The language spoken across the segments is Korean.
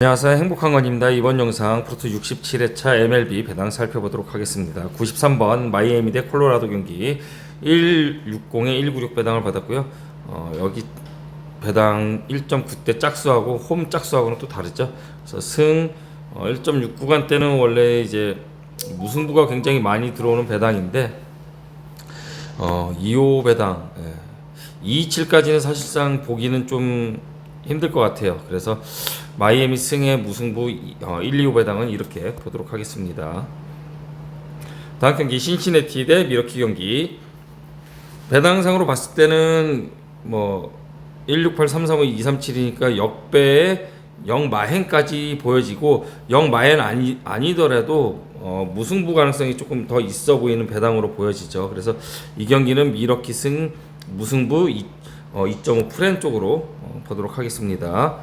안녕하세요 행복한 건입니다 이번 영상 프로토 67회차 MLB 배당 살펴보도록 하겠습니다 93번 마이애미 대 콜로라도 경기 160에 196 배당을 받았고요 어, 여기 배당 1.9대 짝수하고 홈 짝수하고는 또 다르죠 그래서 승 어, 1.6 구간대는 원래 이제 무승부가 굉장히 많이 들어오는 배당인데 어, 2호 배당 예. 227까지는 사실상 보기는 좀 힘들 것 같아요. 그래서 마이애미 승의 무승부 이- 어, 1, 2호 배당은 이렇게 보도록 하겠습니다. 다음 경기 신시내티 대 미러키 경기 배당상으로 봤을 때는 뭐 168, 335, 237이니까 역배의 0마행까지 보여지고 0마행 아니, 아니더라도 어, 무승부 가능성이 조금 더 있어 보이는 배당으로 보여지죠. 그래서 이 경기는 미러키 승 무승부 2, 어, 2.5 프렌 쪽으로 어, 보도록 하겠습니다.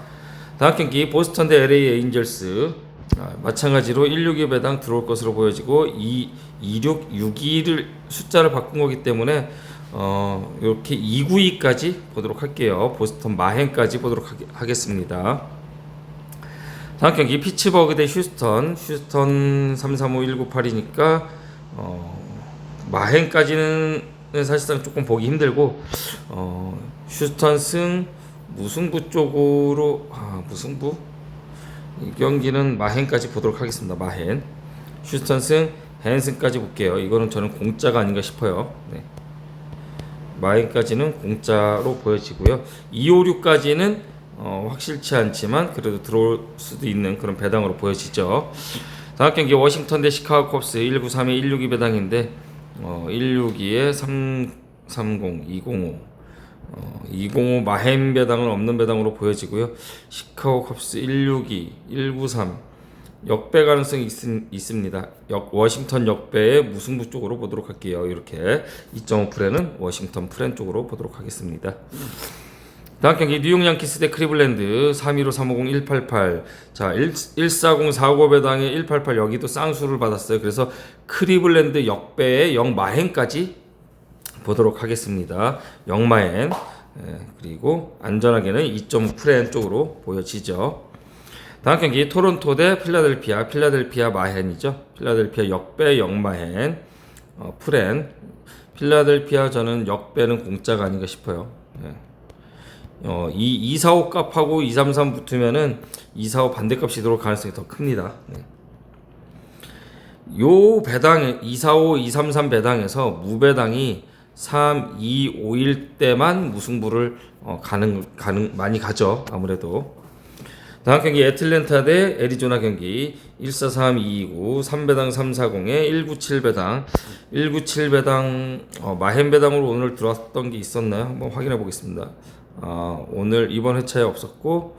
다음 경기 보스턴 대 LA 에인절스 아, 마찬가지로 162 배당 들어올 것으로 보여지고 2, 26, 62를 숫자를 바꾼 거기 때문에 어, 이렇게 292까지 보도록 할게요. 보스턴 마행까지 보도록 하게- 하겠습니다. 다음 경기 피츠버그 대 휴스턴 휴스턴 335198이니까 어, 마행까지는 사실상 조금 보기 힘들고 어, 휴스턴 승 무승부 쪽으로 아 무승부 이 경기는 마헨까지 보도록 하겠습니다. 마헨 휴스턴 승 헨슨까지 볼게요. 이거는 저는 공짜가 아닌가 싶어요. 네. 마인까지는 공짜로 보여지고요. 256까지는 어, 확실치 않지만 그래도 들어올 수도 있는 그런 배당으로 보여지죠. 다음 경기 워싱턴 대 시카고 컵스 193에 162 배당인데 어, 162에 330, 205 어, 205 마헨 배당은 없는 배당으로 보여지고요. 시카고 컵스 162, 193 역배 가능성이 있, 있습니다. 역, 워싱턴 역배의 무승부 쪽으로 보도록 할게요. 이렇게 2.5 프렌은 워싱턴 프렌 쪽으로 보도록 하겠습니다. 다음 경기 뉴욕 양키스 대 크리블랜드 315 350 188. 자, 1, 140 455 배당에 188 여기도 쌍수를 받았어요. 그래서 크리블랜드 역배의 영마행까지 보도록 하겠습니다. 영마행. 예, 그리고 안전하게는 2.5 프렌 쪽으로 보여지죠. 다음 경기 토론토 대 필라델피아 필라델피아 마헨이죠 필라델피아 역배 역마헨 어, 프렌 필라델피아 저는 역배는 공짜가 아닌가 싶어요 예. 어, 이 245 값하고 233 붙으면은 245 반대값이 들어올 가능성이 더 큽니다 네. 요 배당에 245 233 배당에서 무배당이 3, 2, 5일 때만 무승부를 어, 가능 가능 많이 가죠 아무래도 다음 경기 애틀랜타 대 애리조나 경기 143 229 3배당 340에 197배당 197배당 어, 마헨 배당으로 오늘 들어왔던 게 있었나요? 한번 확인해 보겠습니다. 아, 오늘 이번 회차에 없었고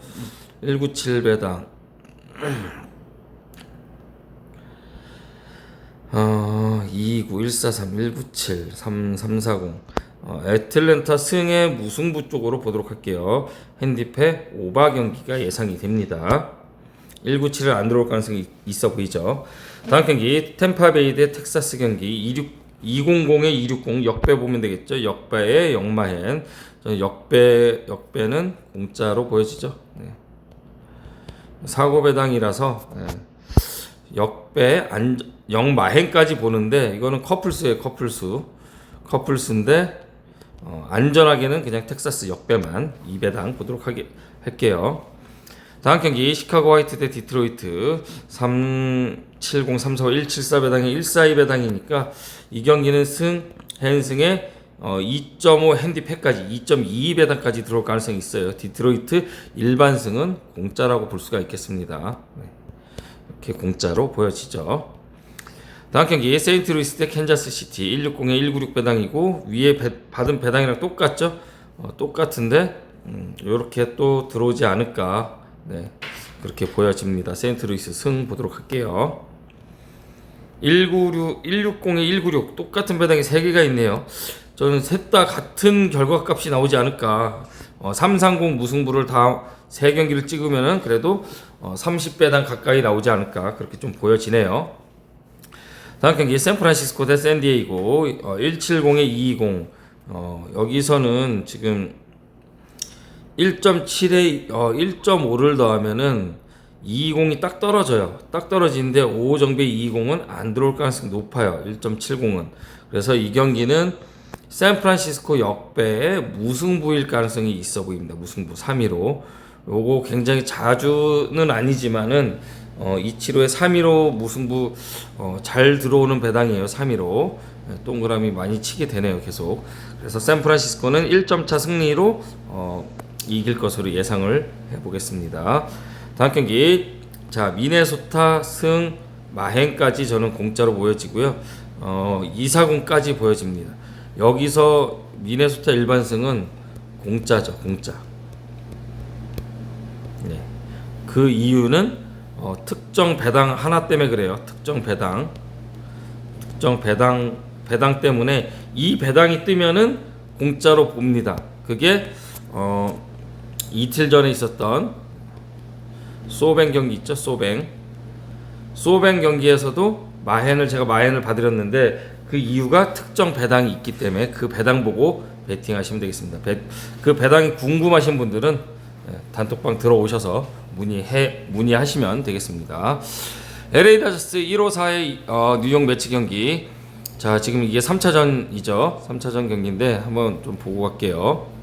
197배당 어, 229 143 197 3340 어, 애틀랜타 승의 무승부 쪽으로 보도록 할게요. 핸디패 오바 경기가 예상이 됩니다. 197을 안 들어올 가능성이 있어 보이죠. 다음 경기 템파베이 대 텍사스 경기 26 200에 260 역배 보면 되겠죠. 역배의 역마헨. 역배 역배는 공짜로 보여지죠. 네. 사고 배당이라서 네. 역배 안 역마헨까지 보는데 이거는 커플수예요. 커플수. 커플수인데 어, 안전하게는 그냥 텍사스 역배만 2배당 보도록 하게 할게요. 다음 경기 시카고 화이트 대 디트로이트 370 345 174 배당이 142 배당이니까 이 경기는 승 헨승의 어, 2.5 핸디패까지 2.22 배당까지 들어올 가능성이 있어요. 디트로이트 일반 승은 공짜라고 볼 수가 있겠습니다. 네. 이렇게 공짜로 보여지죠. 다음 경기 세인트루이스 대 캔자스 시티 160에 196 배당이고 위에 배, 받은 배당이랑 똑같죠? 어, 똑같은데 음, 이렇게 또 들어오지 않을까 네 그렇게 보여집니다. 세인트루이스 승 보도록 할게요. 196 160에 196 똑같은 배당이 3개가 있네요. 저는 셋 다 같은 결과값이 나오지 않을까. 어, 330 무승부를 다 세 경기를 찍으면은 그래도 어, 30배당 가까이 나오지 않을까 그렇게 좀 보여지네요. 다음 경기 샌프란시스코 대 샌디에이고 어, 170에 220 어, 여기서는 지금 1.7에 어, 1.5를 더하면은 220이 딱 떨어져요. 딱 떨어지는데 5 정배 220은 안 들어올 가능성이 높아요. 1.70은. 그래서 이 경기는 샌프란시스코 역배의 무승부일 가능성이 있어 보입니다. 무승부 3위로. 요거 굉장히 자주는 아니지만은 어, 275에 3위로 무승부 어, 잘 들어오는 배당이에요. 3위로. 네, 동그라미 많이 치게 되네요. 계속. 그래서 샌프란시스코는 1점 차 승리로 어, 이길 것으로 예상을 해보겠습니다. 다음 경기 자 미네소타 승 마행까지 저는 공짜로 보여지고요. 어, 240까지 보여집니다. 여기서 미네소타 일반 승은 공짜죠, 공짜. 네. 그 이유는 어, 특정 배당 하나 때문에 그래요. 특정 배당, 특정 배당 배당 때문에 이 배당이 뜨면은 공짜로 봅니다. 그게 어, 이틀 전에 있었던 소뱅 경기 있죠, 소뱅. 소뱅 경기에서도 마헨을 제가 마헨을 봐드렸는데 그 이유가 특정 배당이 있기 때문에 그 배당 보고 베팅하시면 되겠습니다. 배, 그 배당이 궁금하신 분들은 예, 단톡방 들어오셔서 문의해 문의하시면 되겠습니다. LA 다저스 154의 어, 뉴욕 매치 경기. 자 지금 이게 3차전이죠. 3차전 경기인데 한번 좀 보고 갈게요.